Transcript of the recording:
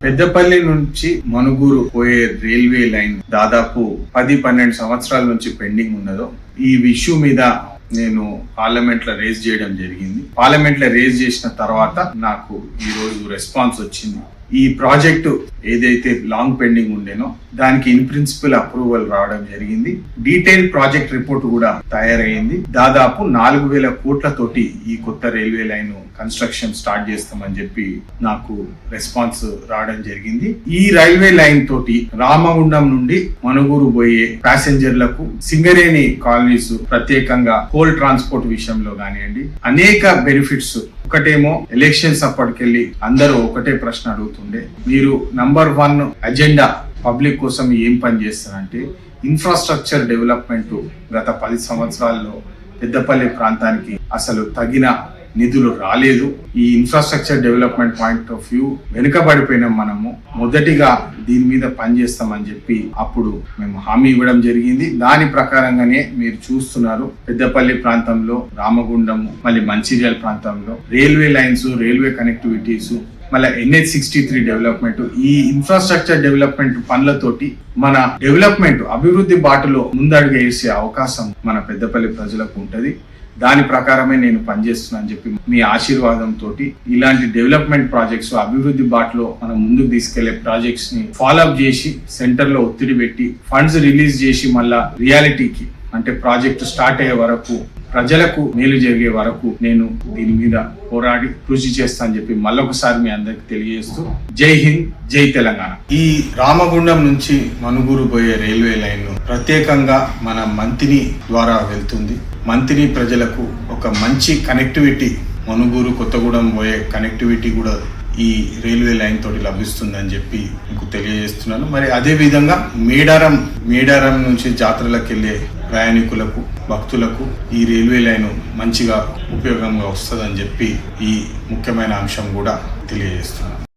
పెద్దపల్లి నుంచి మనుగూరు పోయే railway line దాదాపు పది పన్నెండు సంవత్సరాల నుంచి పెండింగ్ ఉన్నదో ఈ ఇష్యూ మీద నేను పార్లమెంట్లో రేజ్ చేయడం జరిగింది. పార్లమెంట్లో రేజ్ చేసిన తర్వాత నాకు ఈ రోజు రెస్పాన్స్ వచ్చింది. ఈ ప్రాజెక్టు ఏదైతే లాంగ్ పెండింగ్ ఉండేనో దానికి ఇన్ ప్రిన్సిపల్ అప్రూవల్ రావడం జరిగింది. డీటెయిల్ ప్రాజెక్ట్ రిపోర్ట్ కూడా తయారైంది. దాదాపు నాలుగు వేల కోట్లతోటి ఈ కొత్త రైల్వే లైన్ కన్స్ట్రక్షన్ స్టార్ట్ చేస్తామని చెప్పి నాకు రెస్పాన్స్ రావడం జరిగింది. ఈ రైల్వే లైన్ తోటి రామగుండం నుండి మనుగూరు పోయే ప్యాసింజర్లకు సింగరేణి కాలనీస్ ప్రత్యేకంగా కోల్ ట్రాన్స్పోర్ట్ విషయంలో కానివ్వండి అనేక బెనిఫిట్స్ ఒకటేమో ఎలక్షన్స్ అప్పటికెళ్ళి అందరూ ఒకటే ప్రశ్న అడుగుతుండే. మీరు నంబర్ వన్ అజెండా పబ్లిక్ కోసం ఏం పని చేస్తారంటే ఇన్ఫ్రాస్ట్రక్చర్ డెవలప్మెంట్ గత పది సంవత్సరాల్లో పెద్దపల్లి ప్రాంతానికి అసలు తగిన నిధులు రాలేదు. ఈ infrastructure development point of view వెనుకబడిపోయినాం మనము మొదటిగా దీని మీద పనిచేస్తామని చెప్పి అప్పుడు మేము హామీ ఇవ్వడం జరిగింది. దాని ప్రకారంగానే మీరు చూస్తున్నారు పెద్దపల్లి ప్రాంతంలో రామగుండము మళ్ళీ మంచిర్యాల ప్రాంతంలో రైల్వే లైన్స్ రైల్వే కనెక్టివిటీస్ మళ్ళీ ఎన్హెచ్ సిక్స్టీ త్రీ డెవలప్మెంట్ ఈ ఇన్ఫ్రాస్ట్రక్చర్ డెవలప్మెంట్ పనులతోటి మన డెవలప్మెంట్ అభివృద్ధి బాటలో ముందడుగు వేసే అవకాశం మన పెద్దపల్లి ప్రజలకు ఉంటుంది. దాని ప్రకారమే నేను పనిచేస్తున్నాను చెప్పి మీ ఆశీర్వాదంతో ఇలాంటి డెవలప్మెంట్ ప్రాజెక్ట్స్ అభివృద్ధి బాటలో మనం ముందుకు తీసుకెళ్ళే ప్రాజెక్ట్స్ని ఫాలోఅప్ చేసి సెంటర్లో ఒత్తిడి పెట్టి ఫండ్స్ రిలీజ్ చేసి మళ్ళా రియాలిటీకి అంటే ప్రాజెక్ట్ స్టార్ట్ అయ్యే వరకు ప్రజలకు మేలు జరిగే వరకు నేను దీని మీద పోరాడి కృషి చేస్తా అని చెప్పి మళ్ళొకసారి మీ అందరికి తెలియజేస్తూ జై హింద్ జై తెలంగాణ. ఈ రామగుండం నుంచి మనుగురు పోయే రైల్వే లైన్ ప్రత్యేకంగా మన మంతిని ద్వారా వెళ్తుంది. మంతిని ప్రజలకు ఒక మంచి కనెక్టివిటీ మనుగూరు కొత్తగూడెం పోయే కనెక్టివిటీ కూడా ఈ రైల్వే లైన్ తోటి లభిస్తుందని చెప్పి మీకు తెలియజేస్తున్నాను. మరి అదే విధంగా మేడారం మేడారం నుంచి జాతరలకు వెళ్ళే ప్రయాణికులకు భక్తులకు ఈ రైల్వే లైన్ మంచిగా ఉపయోగంగా వస్తుందని చెప్పి ఈ ముఖ్యమైన అంశం కూడా తెలియజేస్తున్నాను.